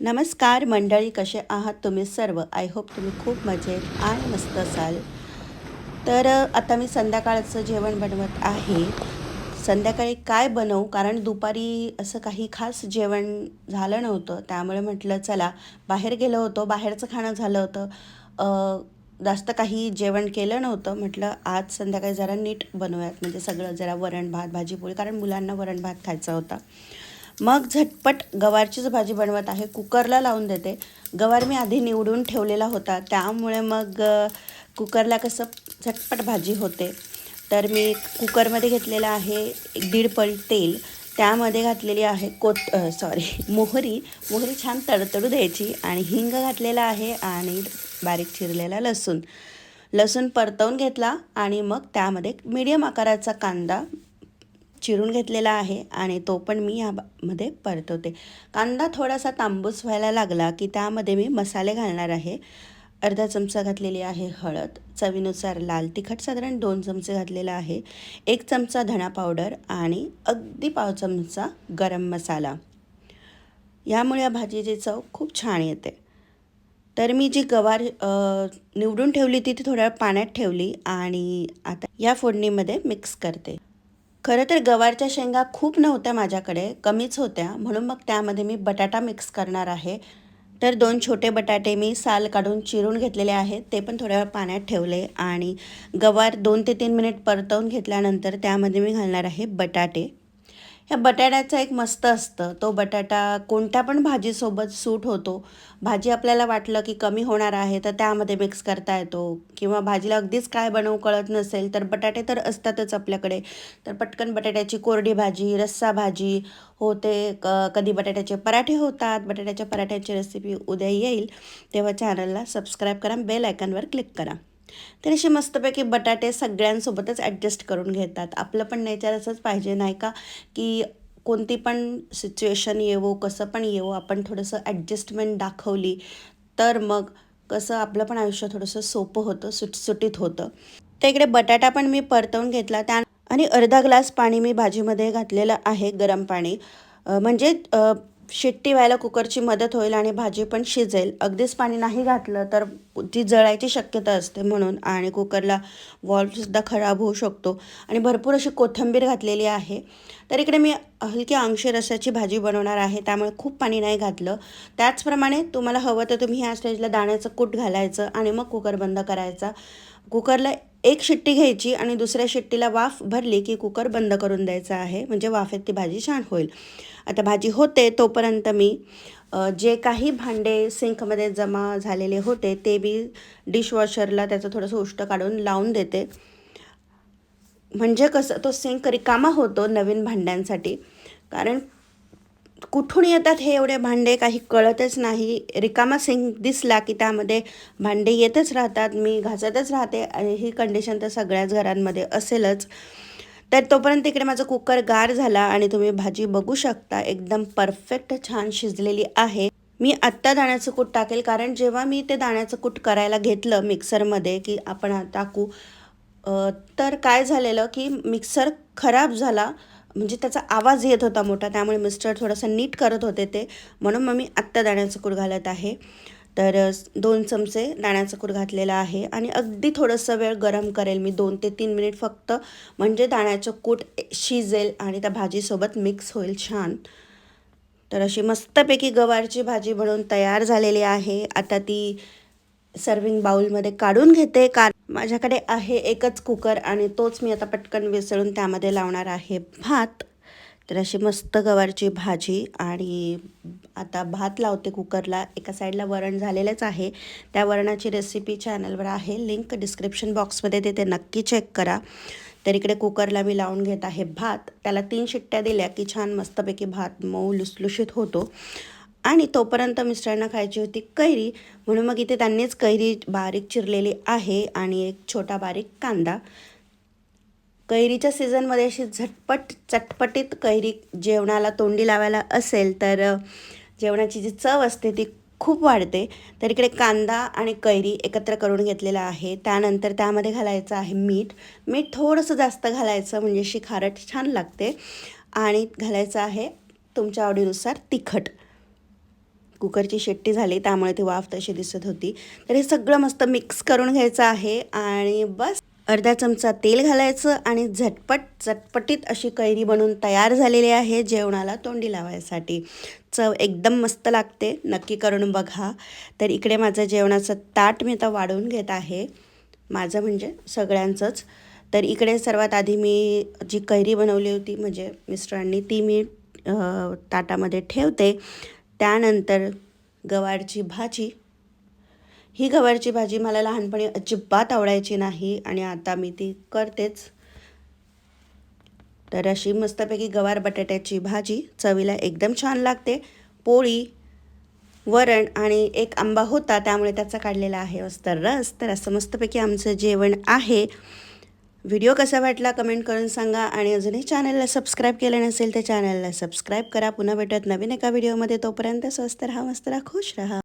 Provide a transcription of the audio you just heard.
नमस्कार मंडळी कसे आहात तुम्ही सर्व? आय होप तुम्ही खूप मजेत आणि मस्त असाल. तर आता मी संध्याकाळचं जेवण बनवत आहे. संध्याकाळी काय बनवू? कारण दुपारी असं काही खास जेवण झालं नव्हतं. त्यामुळे म्हटलं चला बाहेर गेलो होतो. बाहेरचं खाणं झालं होतं. जास्त काही जेवण केलं नव्हतं. म्हटलं आज संध्याकाळी जरा नीट बनवूयात. म्हणजे सगळं जरा वरण भात भाजी पोळी कारण मुलांना वरण भात खायचा होता. मग झटपट गवारचीच भाजी बनवत आहे. कुकरला लावून देते. गवार मी आधी निवडून ठेवलेला होता. त्यामुळे मग कुकरला कसं झटपट भाजी होते. तर मी कुकरमध्ये घेतलेलं आहे एक दीड पळी तेल. त्यामध्ये घातलेली आहे कोत सॉरी मोहरी. मोहरी छान तडतडू द्यायची आणि हिंग घातलेला आहे आणि बारीक चिरलेला लसूण. लसूण परतवून घेतला आणि मग त्यामध्ये मीडियम आकाराचा कांदा चिरून घेतलेला आहे आणि तो पण मी यामध्ये परतवते. कांदा थोडासा तांबूस व्हायला लागला की त्यामध्ये मी मसाले घालणार आहे. अर्धा चमचा घातलेली आहे हळद चवीनुसार लाल तिखट साधारण दोन चमचे घातलेला आहे. एक चमचा धणा पावडर आणि अगदी पाव चमचा गरम मसाला. यामुळे या भाजीची चव खूप छान येते. तर मी जी गवार निवडून ठेवली ती ती थोड्या पाण्यात ठेवली आणि आता या फोडणीमध्ये मिक्स करते. खरं तर गवारच्या शेंगा खूप नव्हत्या माझ्याकडे कमीच होत्या. म्हणून मग त्यामध्ये मी बटाटा मिक्स करणार आहे. तर दोन छोटे बटाटे मी साल काढून चिरून घेतलेले आहेत. ते पण थोड्या वेळ पाण्यात ठेवले आणि गवार दोन ते तीन मिनिट परतवून घेतल्यानंतर त्यामध्ये मी घालणार आहे बटाटे. ह्या बटाट्याचा एक मस्त असतं. तो बटाटा कोणत्या पण भाजीसोबत सूट होतो. भाजी आपल्याला वाटलं की कमी होणार आहे तर त्यामध्ये मिक्स करता येतो. किंवा भाजीला अगदीच काय बनवू कळत नसेल तर बटाटे तर असतातच आपल्याकडे. तर पटकन बटाट्याची कोरडी भाजी रस्सा भाजी होते क कधी बटाट्याचे पराठे होतात बटाट्याच्या पराठ्याची रेसिपी उद्या येईल. तेव्हा चॅनलला सबस्क्राईब करा बेल आयकॉनवर क्लिक करा. तर असे मस्तपैकी बटाटे सगळ्यांसोबतच ॲडजस्ट करून घेतात. आपलं पण नेचर असंच पाहिजे नाही का? की कोणती पण सिच्युएशन येवो कसं पण येवो आपण थोडंसं ॲडजस्टमेंट दाखवली तर मग कसं आपलं पण आयुष्य थोडंसं सोपं होतं सुटसुटीत होतं. तर इकडे बटाटा पण मी परतवून घेतला. त्या आणि अर्धा ग्लास पाणी मी भाजीमध्ये घातलेलं आहे गरम पाणी. म्हणजे शिट्टी व्हायला कुकरची मदत होईल आणि भाजी पण शिजेल. अगदीच पाणी नाही घातलं तर ती जळायची शक्यता असते म्हणून आणि कुकरला वॉल्वसुद्धा खराब होऊ शकतो. आणि भरपूर अशी कोथिंबीर घातलेली आहे. तर इकडे मी हलकी अंशी रसाची भाजी बनवणार आहे. त्यामुळे खूप पाणी नाही घातलं. त्याचप्रमाणे तुम्हाला हवं तर तुम्ही ह्या स्टेजला दाण्याचं कूट घालायचं आणि मग कुकर बंद करायचा. कुकरला एक शिट्टी घ्यायची आणि दुसऱ्या शिट्टीला वाफ भरली की कुकर बंद करून द्यायचा आहे. म्हणजे वाफेत ती भाजी छान होईल. आता भाजी होते तोपर्यंत मी जे काही भांडे सिंकमध्ये जमा झालेले होते ते मी डिशवॉशरला त्याचं थोडंसं उष्ट काढून लावून देते. म्हणजे कसं तो सिंक रिकामा होतो नवीन भांड्यांसाठी. कारण कुठून येतात हे एवढे भांडे? काही कळतच नाही. रिकामा सिंक दिसला की त्यामध्ये भांडे येतच राहतात मी घासतच राहते आणि ही कंडिशन तर सगळ्याच घरांमध्ये असेलच. तर तोपर्यंत इकडे माझा कुकर गार झाला आणि तुम्ही भाजी बघू शकता एकदम परफेक्ट छान शिजलेली आहे. मी आत्ता दाण्याचं कूट टाकेल कारण जेव्हा मी ते दाण्याचं कूट करायला घेतलं मिक्सरमध्ये की आपण टाकू तर काय झालेलं की मिक्सर खराब झाला. म्हणजे त्याचा आवाज येत होता मोठा त्यामुळे मिस्टर थोडंसं नीट करत होते ते. म्हणून मग मी आत्ता दाण्याचं कूड घालत आहे. तर दोन चमचे दाण्याचं कूड घातलेलं आहे आणि अगदी थोडंसं वेळ गरम करेल मी दोन ते तीन मिनिट फक्त. म्हणजे दाण्याचं कूट शिजेल आणि त्या भाजीसोबत मिक्स होईल छान. तर अशी मस्तपैकी गवारची भाजी बनवून तयार झालेली आहे. आता ती सर्विंग बाउलमध्ये काढून घेते. कारण माझ्याकडे आहे एकच कुकर आणि तोच मी आता पटकन विसळून त्यामध्ये लावणार आहे भात. तर अशी मस्त गवारची भाजी आणि आता भात लावते कुकरला. एका साईडला वरण झालेलंच आहे. त्या वरणाची रेसिपी चॅनलवर आहे. लिंक डिस्क्रिप्शन बॉक्समध्ये देते. नक्की चेक करा. तर इकडे कुकरला मी लावून घेत आहे भात. त्याला तीन शिट्ट्या दिल्या की छान मस्तपैकी भात मऊ लुसलुशीत होतो. आणि तोपर्यंत मिस्टरांना खायची होती कैरी. म्हणून मग इथे त्यांनीच कैरी बारीक चिरलेली आहे आणि एक छोटा बारीक कांदा. कैरीच्या सीझनमध्ये अशी झटपट चटपटीत कैरी जेवणाला तोंडी लावायला असेल तर जेवणाची जी चव असते ती खूप वाढते. तर इकडे कांदा आणि कैरी एकत्र करून घेतलेला आहे. त्यानंतर त्यामध्ये घालायचं आहे मीठ. मीठ थोडंसं जास्त घालायचं म्हणजे अशी खारट छान लागते. आणि घालायचं आहे तुमच्या आवडीनुसार तिखट. कुकरची शेट्टी झाली त्यामुळे ती वाफ तशी दिसत होती. तर हे सगळं मस्त मिक्स करून घ्यायचं आहे आणि बस. अर्धा चमचा तेल घालायचं आणि झटपट चटपटीत अशी कैरी बनवून तयार झालेली आहे जेवणाला तोंडी लावायसाठी. चव एकदम मस्त लागते नक्की करून बघा. तर इकडे माझं जेवणाचं ताट मी आता वाढवून घेत आहे. माझं म्हणजे सगळ्यांचंच. तर इकडे सर्वात आधी मी जी कैरी बनवली होती म्हणजे मिस्टरांनी ती मी ताटामध्ये ठेवते. त्यानंतर गवारची भाजी. ही गवारची भाजी मला लहानपणी अजिबात आवडायची नाही आणि आता मी ती करतेच. तर अशी मस्तपैकी गवार बटाट्याची भाजी चवीला एकदम छान लागते. पोळी वरण आणि एक आंबा होता त्यामुळे त्याचा काढलेला आहे मस्त रस. तर असं मस्तपैकी आमचं जेवण आहे. व्हिडिओ कसा वाटला कमेंट करून सांगा आणि अजूनही चॅनलला सबस्क्राईब केलं नसेल तर चॅनलला सबस्क्राईब करा. पुन्हा भेटत नवीन एका व्हिडिओमध्ये. तोपर्यंत स्वस्त राहा मस्त राहा खुश राहा.